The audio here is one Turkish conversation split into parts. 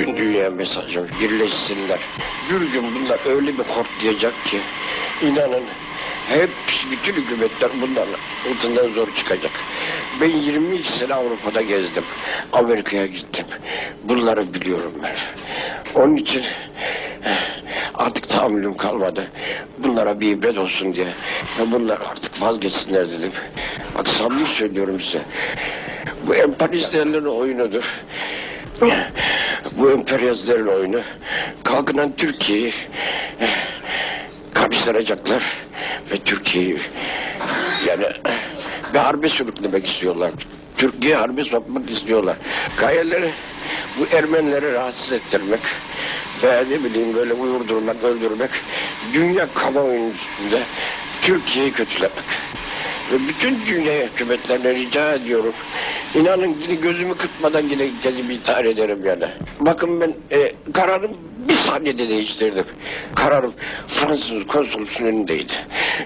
Bütün dünya mesajı birleşsinler. Bir gün bunlar öyle bir hortlayacak ki inanın hep bütün hükümetler bunların altından zor çıkacak. Ben 22 sene Avrupa'da gezdim. Amerika'ya gittim. Bunları biliyorum ben. Onun için eh, artık tahammülüm kalmadı. Bunlara bir ibret olsun diye. Ve bunlar artık vazgeçsinler dedim. Bak samimi söylüyorum size. Bu emperyalistlerin oyunudur. Bu emperyalistlerin oyunu. Kalkınan Türkiye'yi eh, karıştıracaklar ve Türkiye'yi yani bir harbe sürüklemek istiyorlar. Türkiye harbe sokmak istiyorlar. Gayeleri bu Ermenileri rahatsız ettirmek ve ne bileyim böyle uyurdurmak, öldürmek, dünya kamuoyunun üstünde Türkiye'yi kötülemek. Ve bütün dünya hükümetlerine rica ediyorum. İnanın gözümü kırpmadan yine kendimi intihar ederim yani. Bakın ben e, kararım bir saniyede değiştirdim. Kararım Fransız konsolosun önündeydi.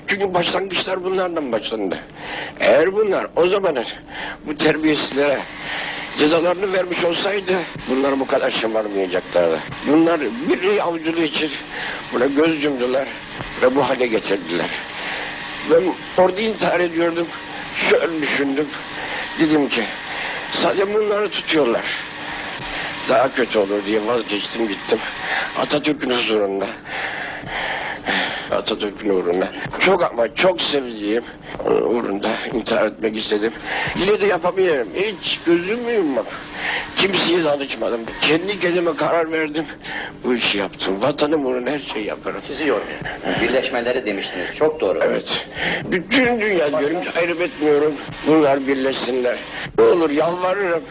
Çünkü başlangıçlar bunlardan başlandı. Eğer bunlar o zaman bu terbiyesizlere cezalarını vermiş olsaydı bunlar bu kadar şımarmayacaklardı. Bunlar bir avcılığı için buna göz yumdular ve bu hale getirdiler. Ben orada intihar ediyordum. Şöyle düşündüm. Dedim ki sadece bunları tutuyorlar. Daha kötü olur diye vazgeçtim gittim. Atatürk'ün huzurunda. Atatürk'ün uğruna. Çok ama çok sevdiğim onun uğrunda intihar etmek istedim. Yine de yapamıyorum. Hiç gözümü yummam. Kimseye danışmadım. Kendi kendime karar verdim. Bu işi yaptım. Vatanım uğruna her şeyi yaparım. Sizi yormuyor. Birleşmeleri demiştiniz. Çok doğru. Evet. Bütün dünya diyorum ayrım etmiyorum. Bunlar birleşsinler. Ne olur yalvarırım.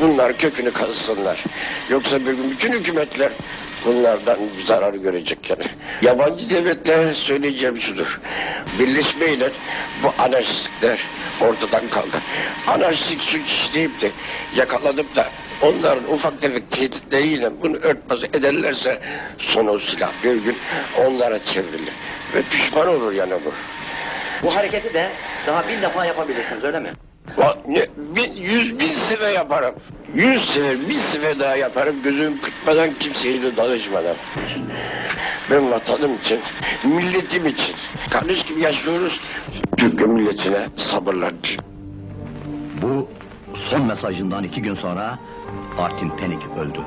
Bunlar kökünü kazısınlar. Yoksa bir gün bütün hükümetler bunlardan zarar görecek yani. Yabancı devletlere söyleyeceğim şudur. Birleşmeyle bu anarşistler ortadan kalkar. Anarşistik suç işleyip de yakalanıp da onların ufak tefek tehditleriyle bunu örtbas ederlerse son o silah bir gün onlara çevrilir. Ve pişman olur yani bu. Bu hareketi de daha bin defa yapabilirsiniz öyle mi? Ne- bin, sefer yaparım. Yüz sefer, bin sefer daha yaparım. Gözüm kırpmadan kimseye de danışmadan. Ben vatanım için, milletim için. Kardeş gibi yaşıyoruz. Türk milletine sabırlar. Bu son mesajından iki gün sonra Artin Penik öldü.